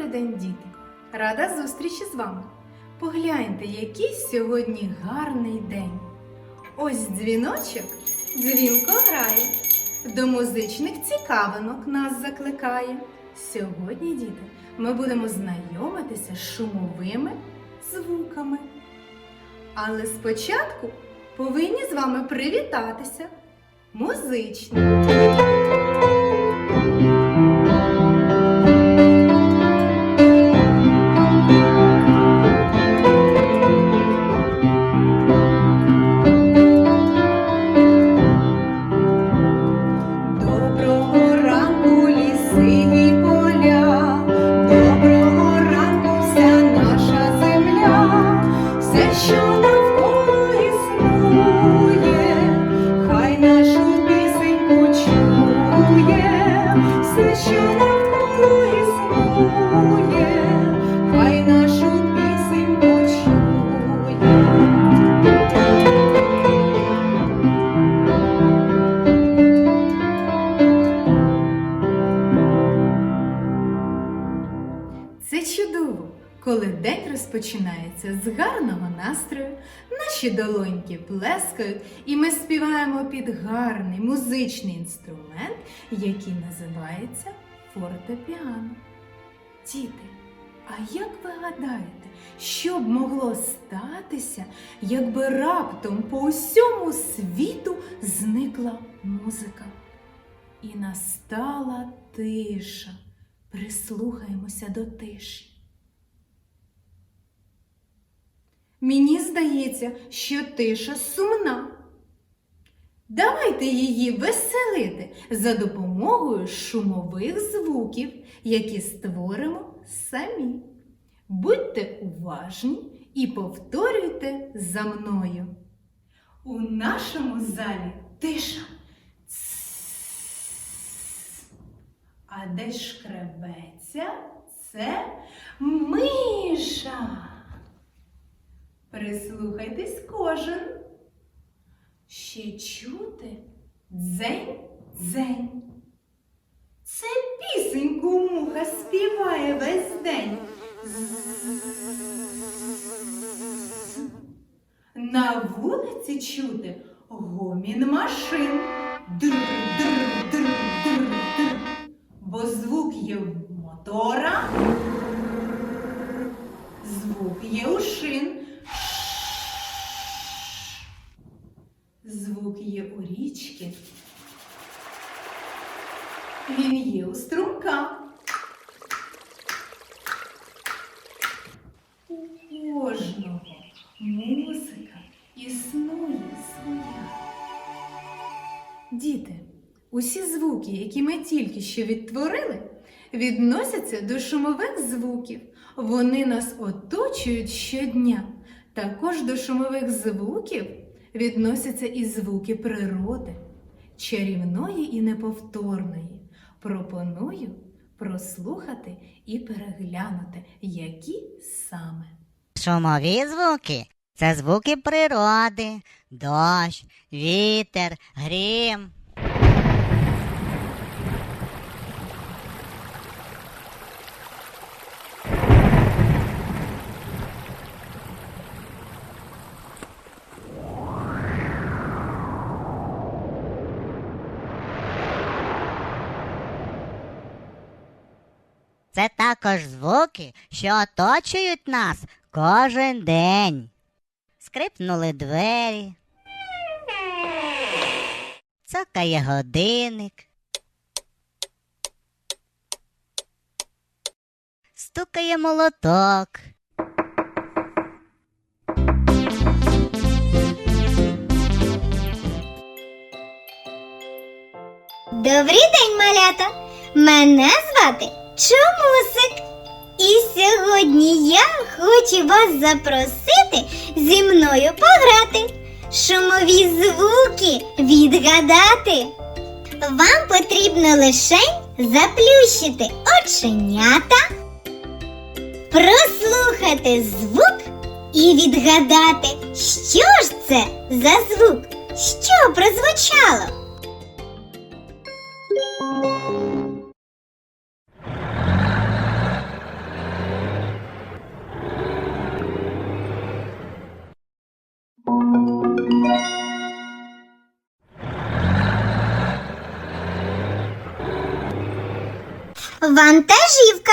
Добрий день, діти! Рада зустрічі з вами. Погляньте, який сьогодні гарний день. Ось дзвіночок дзвінко грає, до музичних цікавинок нас закликає. Сьогодні, діти, ми будемо знайомитися з шумовими звуками. Але спочатку повинні з вами привітатися. Музично. Чує, все, коли день розпочинається з гарного настрою, наші долоньки плескають, і ми співаємо під гарний музичний інструмент, який називається фортепіано. Діти, а як ви гадаєте, що б могло статися, якби раптом по усьому світу зникла музика? І настала тиша. Прислухаємося до тиші. Мені здається, що тиша сумна. Давайте її веселити за допомогою шумових звуків, які створимо самі. Будьте уважні і повторюйте за мною. У нашому залі тиша. А де шкребеться, це миша. Прислухайтесь кожен. Ще чути дзень дзень. Це пісеньку муха співає весь день. На вулиці чути гомін машин. Др, др, др, др, др. Бо звук є в мотора, звук є у шин, звук є у річки. Він є у струмка. У кожного музика існує своя. Діти, усі звуки, які ми тільки що відтворили, відносяться до шумових звуків. Вони нас оточують щодня. Також до шумових звуків відносяться і звуки природи, чарівної і неповторної. Пропоную прослухати і переглянути, які саме. Шумові звуки це звуки природи, дощ, вітер, грім. Це також звуки, що оточують нас кожен день. Скрипнули двері. Цокає годинник. Стукає молоток. Добрий день, малята! Мене звати Чомусик. І сьогодні я хочу вас запросити зі мною пограти, шумові звуки відгадати. Вам потрібно лише заплющити оченята, прослухати звук і відгадати, що ж це за звук, що прозвучало. Вантажівка.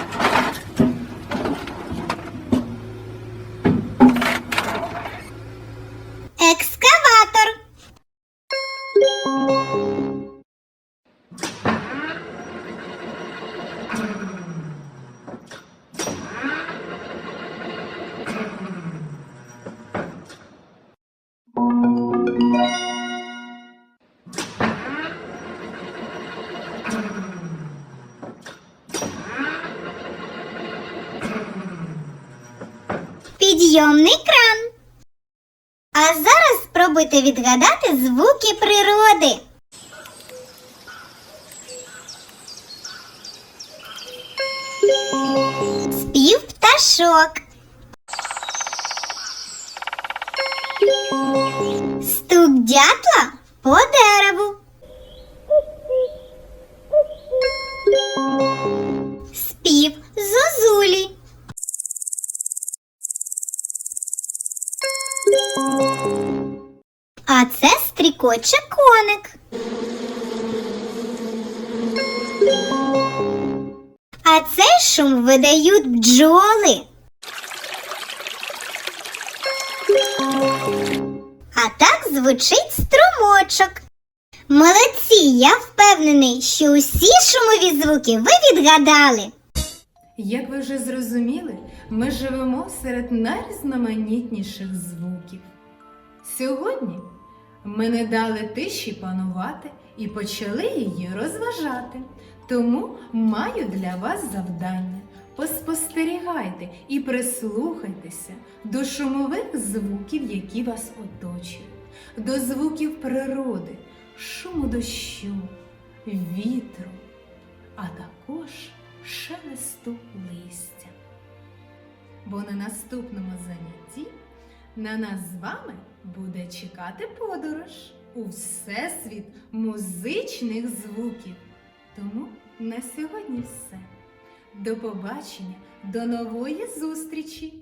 Підйомний кран. А зараз спробуйте відгадати звуки природи. Спів пташок. Стук дятла по дереву. Стрікоче коник. А цей шум видають бджоли. А так звучить струмочок. Молодці, я впевнений, що усі шумові звуки ви відгадали. Як ви вже зрозуміли, ми живемо серед найрізноманітніших звуків. Сьогодні ми не дали тиші панувати і почали її розважати. Тому маю для вас завдання. Поспостерігайте і прислухайтеся до шумових звуків, які вас оточують, до звуків природи, шуму дощу, вітру, а також шелесту листя. Бо на наступному занятті на нас з вами буде чекати подорож у всесвіт музичних звуків. Тому на сьогодні все. До побачення, до нової зустрічі!